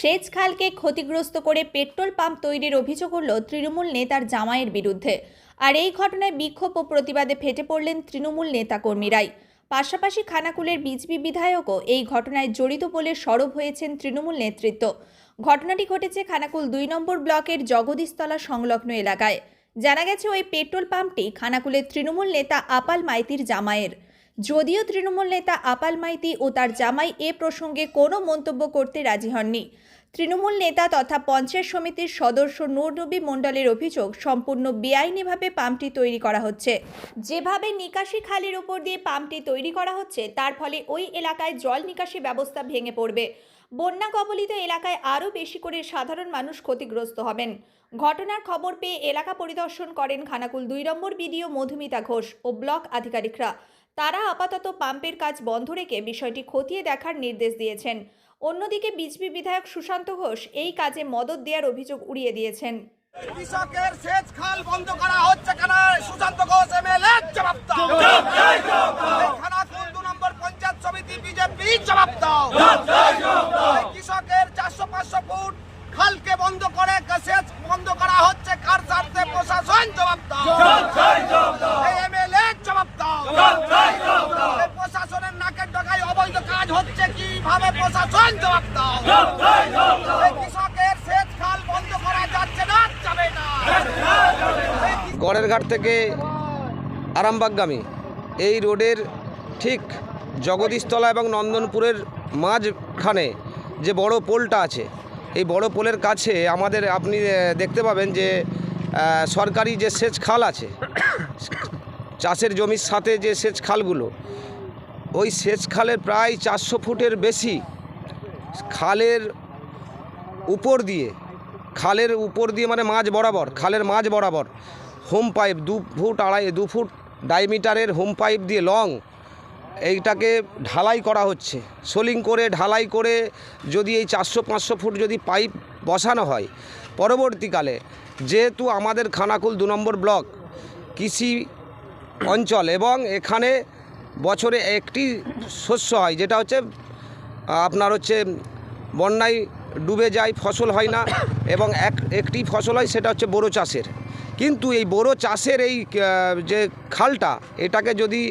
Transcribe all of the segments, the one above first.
সেচ খালকে ক্ষতিগ্রস্ত করে পেট্রোল পাম্প তৈরির অভিযোগ উঠল তৃণমূল নেতার জামাইয়ের বিরুদ্ধে। আর এই ঘটনায় বিক্ষোভ ও প্রতিবাদে ফেটে পড়লেন তৃণমূল নেতাকর্মীরাই। পাশাপাশি খানাকুলের বিজেপি বিধায়কও এই ঘটনায় জড়িত বলে সরব হয়েছেন তৃণমূল নেতৃত্ব। ঘটনাটি ঘটেছে খানাকুল দুই নম্বর ব্লকের জগদীশতলা সংলগ্ন এলাকায়। জানা গেছে ওই পেট্রোল পাম্পটি খানাকুলের তৃণমূল নেতা আপাল মাইতির জামাইয়ের। যদিও তৃণমূল নেতা আপাল মাইতি ও তার জামাই এ প্রসঙ্গে কোনো মন্তব্য করতে রাজি হননি। তৃণমূল নেতা তথা পঞ্চায়েত সমিতির সদস্য নূরনবী মণ্ডলের অভিযোগ সম্পূর্ণ বেআইনিভাবে পাম্পটি তৈরি করা হচ্ছে। যেভাবে নিকাশি খালের উপর দিয়ে পাম্পটি তৈরি করা হচ্ছে, তার ফলে ওই এলাকায় জল নিকাশি ব্যবস্থা ভেঙে পড়বে। বন্যা কবলিত এলাকায় আরও বেশি করে সাধারণ মানুষ ক্ষতিগ্রস্ত হবেন। ঘটনার খবর পেয়ে এলাকা পরিদর্শন করেন খানাকুল দুই নম্বর বিডিও মধুমিতা ঘোষ ও ব্লক আধিকারিকরা। তারা আপাতত পাম্পের কাজ বন্ধ রেখে বিষয়টি খতিয়ে দেখার নির্দেশ দিয়েছেন। অন্যদিকে বিজেপি বিধায়ক সুশান্ত ঘোষ এই কাজে মদত দেওয়ার অভিযোগ উড়িয়ে দিয়েছেন। কৃষকের সেচ খাল বন্ধ করা হচ্ছে কেন? সুশান্ত ঘোষ এমএলএ জবাব দাও। দু নম্বর পঞ্চায়েত সমিতি বিজেপি জবাব দাও। কৃষকের চারশো পাঁচশো ফুট খালকে বন্ধ করে সেচ বন্ধ করা হচ্ছে কার স্বার্থে প্রশাসন জবাব দাও। এই এমএলএ জবাব দাও এই প্রশাসনের নাকের ডগায় অবৈধ কাজ হচ্ছে কীভাবে প্রশাসন কৃষকের সেচ খাল বন্ধ করা যাচ্ছে না যাবে না গড়ের ঘাট থেকে আরামবাগগামী। এই রোডের ঠিক জগদীশতলা এবং নন্দনপুরের মাঝখানে যে বড় পোলটা আছে, এই বড় পোলের কাছে আমাদের আপনি দেখতে পাবেন যে সরকারি যে সেচ খাল আছে, চাষের জমির সাথে যে সেচ খালগুলো, ওই সেচ খালের প্রায় চারশো ফুটের বেশি খালের উপর দিয়ে, খালের উপর দিয়ে মানে মাঝ বরাবর, খালের মাঝ বরাবর হোম পাইপ দু ফুট আড়াই, দু ফুট ডাইমিটারের হোম পাইপ দিয়ে লং এইটাকে ঢালাই করা হচ্ছে। সোলিং করে, ঢালাই করে যদি এই চারশো, পাঁচশো ফুট যদি পাইপ বসানো হয়, পরবর্তীকালে যেহেতু আমাদের খানাকুল দু নম্বর ব্লক কৃষি অঞ্চল এবং এখানে বছরে একটি শস্য হয়, যেটা হচ্ছে আপনার হচ্ছে বন্যায় ডুবে যায়, ফসল হয় না এবং এক, একটি ফসল হয় সেটা হচ্ছে বোরো চাষের। কিন্তু এই বোরো চাষের এই যে খালটা, এটাকে যদি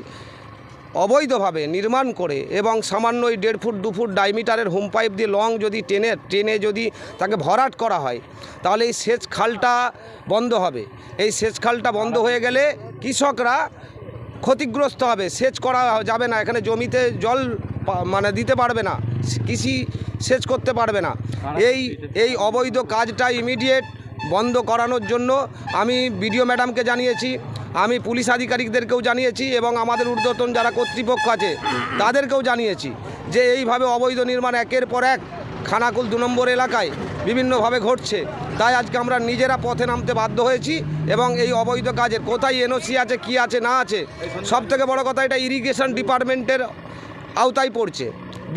অবৈধভাবে নির্মাণ করে এবং সামান্য ওই দেড় ফুট, দু ফুট ডাইমিটারের হোম পাইপ দিয়ে লং যদি টেনে টেনে যদি তাকে ভরাট করা হয়, তাহলে এই সেচ খালটা বন্ধ হবে। এই সেচ খালটা বন্ধ হয়ে গেলে কৃষকরা ক্ষতিগ্রস্ত হবে। সেচ করা যাবে না। এখানে জমিতে জল মানে দিতে পারবে না, কৃষি সেচ করতে পারবে না। এই এই অবৈধ কাজটা ইমিডিয়েট বন্ধ করানোর জন্য আমি বিডিও ম্যাডামকে জানিয়েছি, আমি পুলিশ আধিকারিকদেরকেও জানিয়েছি এবং আমাদের ঊর্ধ্বতন যারা কর্তৃপক্ষ আছে, তাদেরকেও জানিয়েছি যে এইভাবে অবৈধ নির্মাণ একের পর এক খানাকুল দু নম্বর এলাকায় বিভিন্নভাবে ঘটছে। তাই আজকে আমরা নিজেরা পথে নামতে বাধ্য হয়েছি এবং এই অবৈধ কাজের কোথায় এনওসি আছে, কি আছে, না আছে সব থেকে বড় কথা এটা ইরিগেশন ডিপার্টমেন্টের আওতায় পড়ছে।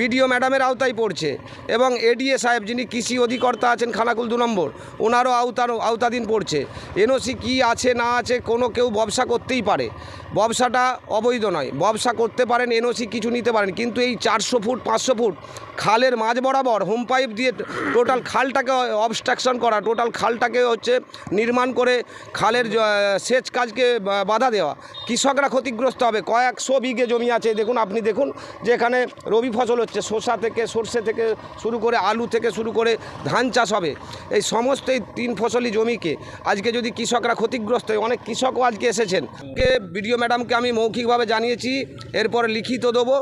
বিডিও ম্যাডামের আওতায় পড়ছে এবং এডিএ সাহেব যিনি কৃষি অধিকর্তা আছেন খানাকুল দু নম্বর ওনারও আওতার আওতাধীন পড়ছে। এনওসি কি আছে, না আছে, কোনো কেউ ব্যবসা করতেই পারে। ব্যবসাটা অবৈধ নয়। ব্যবসা করতে পারেন, এনওসি কিছু নিতে পারেন, কিন্তু এই চারশো ফুট, পাঁচশো ফুট খালের মাঝ বরাবর, হোম পাইপ দিয়ে টোটাল খালটাকে অবস্ট্রাকশন করা, টোটাল খালটাকে হচ্ছে নির্মাণ করে খালের সেচ কাজকে বাধা দেওয়া। কৃষকরা ক্ষতিগ্রস্ত হবে। কয়েকশো বিঘে জমি আছে, দেখুন, আপনি দেখুন যে এখানে রবি ফসল হচ্ছে শসা থেকে, সর্ষে থেকে শুরু করে আলু থেকে শুরু করে ধান চাষ হবে। এই সমস্ত এই তিন ফসলি জমিকে আজকে যদি কৃষকরা ক্ষতিগ্রস্ত হয়, অনেক কৃষকও আজকে এসেছেন। কে বিডিও ম্যাডামকে আমি মৌখিকভাবে জানিয়েছি, এরপর লিখিত দেবো।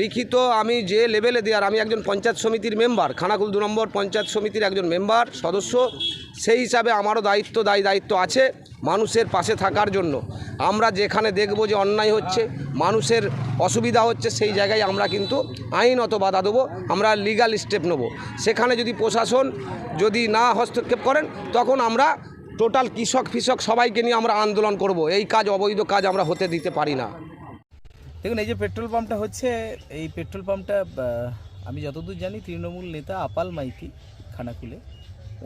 লিখিত আমি যে লেভেলে দেওয়ার, আমি একজন পঞ্চায়েত সমিতির মেম্বার, খানাকুল দু নম্বর পঞ্চায়েত সমিতির একজন মেম্বার, সদস্য, সেই হিসাবে আমারও দায়িত্ব, দায়ী দায়িত্ব আছে। মানুষের পাশে থাকার জন্য। আমরা যেখানে দেখব যে অন্যায় হচ্ছে, মানুষের অসুবিধা হচ্ছে, সেই জায়গায় আমরা কিন্তু আইনত বাধা দেবো, আমরা লিগাল স্টেপ নেব। সেখানে যদি প্রশাসন যদি না হস্তক্ষেপ করেন, তখন আমরা টোটাল কৃষক ফিষক সবাইকে নিয়ে আমরা আন্দোলন করব। এই কাজ, অবৈধ কাজ আমরা হতে দিতে পারি না। দেখুন, এই যে পেট্রোল পাম্পটা হচ্ছে, এই পেট্রোল পাম্পটা আমি যতদূর জানি, তৃণমূল নেতা আপাল মাইতি খানাকুলে,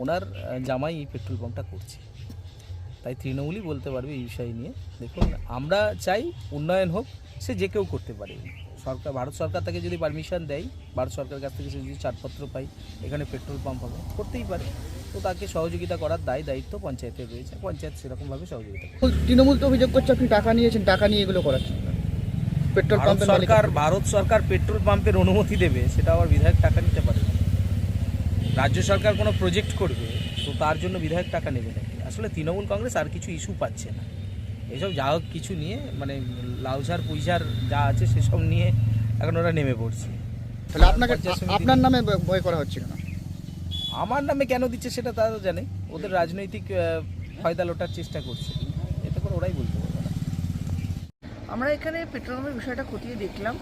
ওনার জামাই এই পেট্রোল পাম্পটা করছে। তাই তৃণমূলই বলতে পারবে এই বিষয় নিয়ে। দেখুন আমরা চাই উন্নয়ন হোক সে যে কেউ করতে পারে। সরকার ভারত সরকার তাকে যদি পারমিশন দেয় ভারত সরকারের কাছ থেকে সে যদি ছাড়পত্র পাই এখানে পেট্রোল পাম্প হবে করতেই পারে। তো তাকে সহযোগিতা করার দায় দায়িত্ব পঞ্চায়েতের রয়েছে। পঞ্চায়েত সেরকমভাবে সহযোগিতা তৃণমূল তো অভিযোগ করছে আপনি টাকা নিয়েছেন টাকা নিয়ে এগুলো করাচ্ছেন পেট্রোল পাম্পের সরকার ভারত সরকার পেট্রোল পাম্পের অনুমতি দেবে সেটা আবার বিধায়ক টাকা নিতে পারে। না। রাজ্য সরকার কোনো প্রজেক্ট করবে তো তার জন্য বিধায়ক টাকা নেবে নাকি আসলে তৃণমূল কংগ্রেস আর কিছু ইস্যু পাচ্ছে না। এসব যা হোক কিছু নিয়ে মানে লাউঝার পুইঝার যা আছে সেসব নিয়ে এখন ওরা নেমে পড়ছে। তাহলে আপনাকে আপনার নামে ভয় করা হচ্ছে কেন? আমার নামে কেন দিচ্ছে সেটা তারা জানে। ওদের রাজনৈতিক ফয়দা লোটার চেষ্টা করছে। এতে করে ওরাই বলতে পারবে না। আমরা এখানে পেট্রোল পাম্পের বিষয়টা খতিয়ে দেখলাম।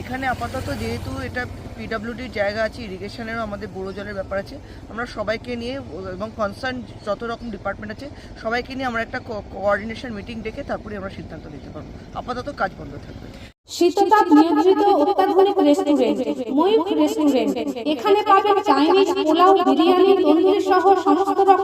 এখানে আপাতত যেহেতু এটা পিডাব্লিউডির জায়গা আছে ইরিগেশনেরও আমাদের বড় জলের ব্যাপার আছে। আমরা সবাইকে নিয়ে এবং কনসার্ন যত রকম ডিপার্টমেন্ট আছে, সবাইকে নিয়ে আমরা একটা কোঅর্ডিনেশন মিটিং ডেকে তারপরে আমরা সিদ্ধান্ত নিতে পারব। আপাতত কাজ বন্ধ থাকবে। শীততাপ নিয়ন্ত্রিত অত্যাধুনিক রেস্টুরেন্ট ময়ূখ রেস্টুরেন্ট এখানে পাবেন চাইনিজ পোলাও, বিরিয়ানি, তন্দুরি সহ সমস্ত রকম